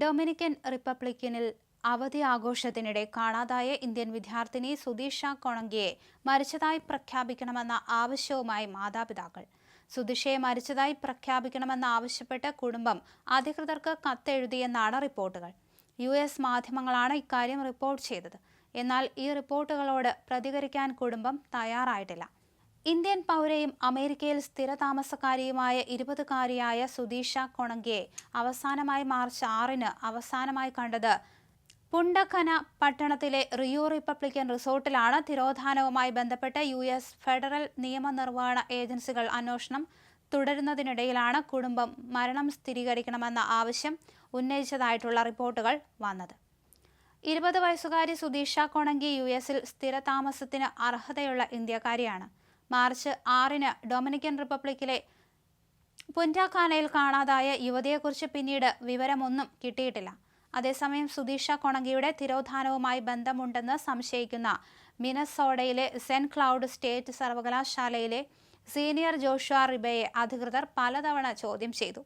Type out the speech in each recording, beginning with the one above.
Dominican റിപ്പബ്ലിക്കനിൽ അവധി ആഘോഷത്തിനിടെ കാണാതായ Indian വിദ്യാർത്ഥിനി സുദീഷ കൊണങ്കിയെ മരിച്ചതായി പ്രഖ്യാപിക്കണമെന്ന ആവശ്യവുമായി മാതാപിതാക്കൾ. സുദിഷയെ മരിച്ചതായി പ്രഖ്യാപിക്കണമെന്ന് ആവശ്യപ്പെട്ട് കുടുംബം അധികൃതർക്ക് കത്തെഴുതിയെന്നാണ് റിപ്പോർട്ടുകൾ. യു എസ് മാധ്യമങ്ങളാണ് ഇക്കാര്യം റിപ്പോർട്ട് ചെയ്തത്. എന്നാൽ ഈ റിപ്പോർട്ടുകളോട് പ്രതികരിക്കാൻ കുടുംബം തയ്യാറായിട്ടില്ല. ഇന്ത്യൻ പൗരയും അമേരിക്കയിൽ സ്ഥിരതാമസക്കാരിയുമായ ഇരുപതുകാരിയായ സുദീഷ കൊണങ്കിയെ അവസാനമായി മാർച്ച് ആറിന് അവസാനമായി കണ്ടത്. പുണ്ടഖന പട്ടണത്തിലെ റിയോ റിപ്പബ്ലിക്കൻ റിസോർട്ടിലാണ് തിരോധാനവുമായി ബന്ധപ്പെട്ട് യു എസ് ഫെഡറൽ നിയമനിർവഹണ ഏജൻസികൾ അന്വേഷണം തുടരുന്നതിനിടയിലാണ് കുടുംബം മരണം സ്ഥിരീകരിക്കണമെന്ന ആവശ്യം ഉന്നയിച്ചതായിട്ടുള്ള റിപ്പോർട്ടുകൾ വന്നത്. ഇരുപത് വയസ്സുകാരി സുദീഷ കൊണങ്കി യു എസിൽ സ്ഥിരതാമസത്തിന് അർഹതയുള്ള ഇന്ത്യക്കാരിയാണ്. മാർച്ച് ആറിന് ഡൊമിനിക്കൻ റിപ്പബ്ലിക്കിലെ പുന്റാഖാനയിൽ കാണാതായ യുവതിയെക്കുറിച്ച് പിന്നീട് വിവരമൊന്നും കിട്ടിയിട്ടില്ല. അതേസമയം സുദീഷ കൊണങ്കിയുടെ തിരോധാനവുമായി ബന്ധമുണ്ടെന്ന് സംശയിക്കുന്ന മിനസോഡയിലെ സെന്റ് ക്ലൗഡ് സ്റ്റേറ്റ് സർവകലാശാലയിലെ സീനിയർ ജോഷുവ റിബയെ അധികൃതർ പലതവണ ചോദ്യം ചെയ്തു.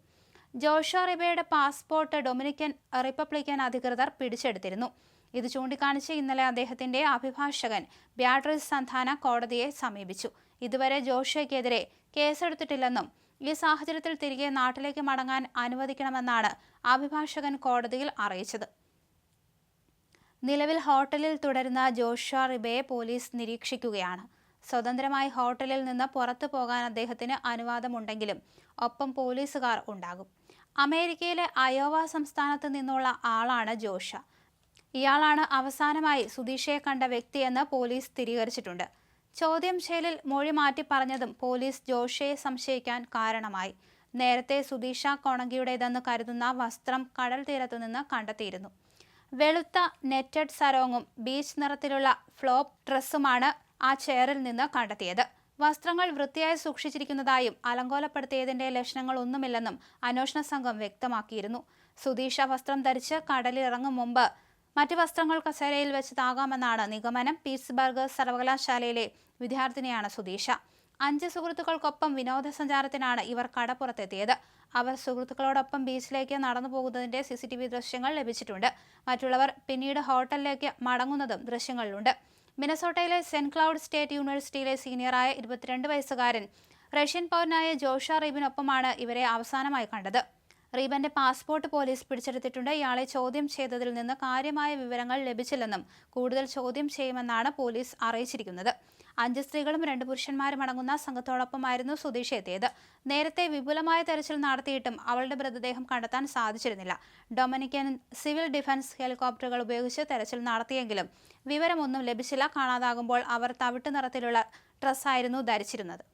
ജോഷുവ റിബയുടെ പാസ്പോർട്ട് ഡൊമിനിക്കൻ റിപ്പബ്ലിക്കൻ അധികൃതർ പിടിച്ചെടുത്തിരുന്നു. ഇത് ചൂണ്ടിക്കാണിച്ച് ഇന്നലെ അദ്ദേഹത്തിന്റെ അഭിഭാഷകൻ ബ്യാട്രിസ് സന്ധാന കോടതിയെ സമീപിച്ചു. ഇതുവരെ ജോഷയ്ക്കെതിരെ കേസെടുത്തിട്ടില്ലെന്നും ഈ സാഹചര്യത്തിൽ തിരികെ നാട്ടിലേക്ക് മടങ്ങാൻ അനുവദിക്കണമെന്നാണ് അഭിഭാഷകൻ കോടതിയിൽ അറിയിച്ചത്. നിലവിൽ ഹോട്ടലിൽ തുടരുന്ന ജോഷ റിബയെ പോലീസ് നിരീക്ഷിക്കുകയാണ്. സ്വതന്ത്രമായി ഹോട്ടലിൽ നിന്ന് പുറത്തു പോകാൻ അദ്ദേഹത്തിന് അനുവാദമുണ്ടെങ്കിലും ഒപ്പം പോലീസുകാർ ഉണ്ടാകും. അമേരിക്കയിലെ അയോവ സംസ്ഥാനത്ത് നിന്നുള്ള ആളാണ് ജോഷ. ഇയാളാണ് അവസാനമായി സുധീഷയെ കണ്ട വ്യക്തിയെന്ന് പോലീസ് സ്ഥിരീകരിച്ചിട്ടുണ്ട്. ചോദ്യം ചെയ്യലിൽ മൊഴി മാറ്റി പറഞ്ഞതും പോലീസ് ജോഷയെ സംശയിക്കാൻ കാരണമായി. നേരത്തെ സുധീഷ കോണങ്കിയുടേതെന്ന് കരുതുന്ന വസ്ത്രം കടൽ തീരത്തു നിന്ന് കണ്ടെത്തിയിരുന്നു. വെളുത്ത നെറ്റഡ് സരോങ്ങും ബീച്ച് നിറത്തിലുള്ള ഫ്ലോപ്പ് ഡ്രസ്സുമാണ് ആ ചെയറിൽ നിന്ന് കണ്ടെത്തിയത്. വസ്ത്രങ്ങൾ വൃത്തിയായി സൂക്ഷിച്ചിരിക്കുന്നതായും അലങ്കോലപ്പെടുത്തിയതിന്റെ ലക്ഷണങ്ങളൊന്നുമില്ലെന്നും അന്വേഷണ സംഘം വ്യക്തമാക്കിയിരുന്നു. സുതീഷ വസ്ത്രം ധരിച്ച് കടലിറങ്ങും മുമ്പ് മറ്റ് വസ്ത്രങ്ങൾ കസേരയിൽ വെച്ചതാകാമെന്നാണ് നിഗമനം. പീറ്റ്സ്ബർഗ് സർവകലാശാലയിലെ വിദ്യാർത്ഥിനിയാണ് സുതീഷ അഞ്ച് സുഹൃത്തുക്കൾക്കൊപ്പം വിനോദസഞ്ചാരത്തിനാണ് ഇവർ കടപ്പുറത്തെത്തിയത്. അവർ സുഹൃത്തുക്കളോടൊപ്പം ബീച്ചിലേക്ക് നടന്നു പോകുന്നതിന്റെ സി സി ടി വി ദൃശ്യങ്ങൾ ലഭിച്ചിട്ടുണ്ട്. മറ്റുള്ളവർ പിന്നീട് ഹോട്ടലിലേക്ക് മടങ്ങുന്നതും ദൃശ്യങ്ങളിലുണ്ട്. മിനസോട്ടയിലെ സെന്റ് ക്ലൗഡ് സ്റ്റേറ്റ് യൂണിവേഴ്സിറ്റിയിലെ സീനിയറായ ഇരുപത്തിരണ്ട് വയസ്സുകാരൻ റഷ്യൻ പൗരനായ ജോഷ റീബിനൊപ്പമാണ് ഇവരെ അവസാനമായി കണ്ടത്. റീബന്റെ പാസ്പോർട്ട് പോലീസ് പിടിച്ചെടുത്തിട്ടുണ്ട്. ഇയാളെ ചോദ്യം ചെയ്തതിൽ നിന്ന് കാര്യമായ വിവരങ്ങൾ ലഭിച്ചില്ലെന്നും കൂടുതൽ ചോദ്യം ചെയ്യുമെന്നാണ് പോലീസ് അറിയിച്ചിരിക്കുന്നത്. അഞ്ച് സ്ത്രീകളും രണ്ട് പുരുഷന്മാരും അടങ്ങുന്ന സംഘത്തോടൊപ്പമായിരുന്നു സുധീഷ് എത്തിയത്. നേരത്തെ വിപുലമായ തെരച്ചിൽ നടത്തിയിട്ടും അവളുടെ മൃതദേഹം കണ്ടെത്താൻ സാധിച്ചിരുന്നില്ല. ഡൊമിനിക്കൻ സിവിൽ ഡിഫൻസ് ഹെലികോപ്റ്ററുകൾ ഉപയോഗിച്ച് തെരച്ചിൽ നടത്തിയെങ്കിലും വിവരമൊന്നും ലഭിച്ചില്ല. കാണാതാകുമ്പോൾ അവർ തവിട്ട് നിറത്തിലുള്ള ഡ്രസ്സായിരുന്നു ധരിച്ചിരുന്നത്.